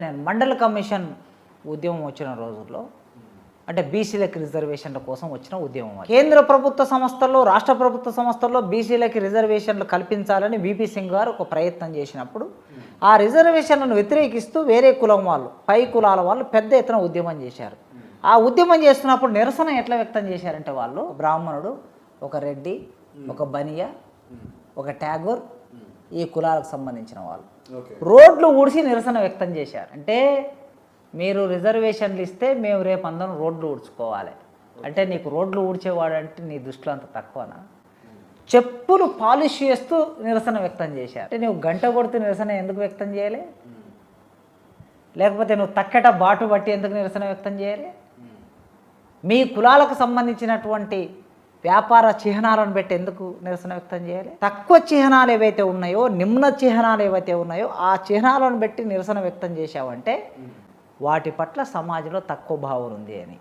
నేను మండల కమిషన్ ఉద్యమం వచ్చిన రోజుల్లో అంటే బీసీలకి రిజర్వేషన్ల కోసం వచ్చిన ఉద్యమం కేంద్ర ప్రభుత్వ సంస్థల్లో రాష్ట్ర ప్రభుత్వ సంస్థల్లో బీసీలకి రిజర్వేషన్లు కల్పించాలని బీపీ సింగ్ గారు ఒక ప్రయత్నం చేసినప్పుడు ఆ రిజర్వేషన్లను వ్యతిరేకిస్తూ వేరే కులం వాళ్ళు పై కులాల వాళ్ళు పెద్ద ఎత్తున ఉద్యమం చేశారు. ఆ ఉద్యమం చేస్తున్నప్పుడు నిరసన ఎట్లా వ్యక్తం చేశారంటే వాళ్ళు బ్రాహ్మణుడు ఒక రెడ్డి ఒక బనియా ఒక ట్యాగోర్ ఈ కులాలకు సంబంధించిన వాళ్ళు. రోడ్లు ఊడ్చి నిరసన వ్యక్తం చేశారు. అంటే మీరు రిజర్వేషన్లు ఇస్తే మేము రేపు అందరం రోడ్లు ఊడ్చుకోవాలి. అంటే నీకు రోడ్లు ఊడ్చేవాడంటే నీ దృష్టిలో అంత తక్కువనా? చెప్పులు పాలిష్ చేస్తూ నిరసన వ్యక్తం చేశారు. అంటే నువ్వు గంట కొడుతూ నిరసన ఎందుకు వ్యక్తం చేయాలి? లేకపోతే నువ్వు తక్కెట బాటు బట్టి ఎందుకు నిరసన వ్యక్తం చేయాలి? మీ కులాలకు సంబంధించినటువంటి వ్యాపార చిహ్నాలను పెట్టి ఎందుకు నిరసన వ్యక్తం చేయాలి? తక్కువ చిహ్నాలు ఏవైతే ఉన్నాయో నిమ్న చిహ్నాలు ఏవైతే ఉన్నాయో ఆ చిహ్నాలను పెట్టి నిరసన వ్యక్తం చేశావంటే వాటి పట్ల సమాజంలో తక్కువ భావన ఉంది అని.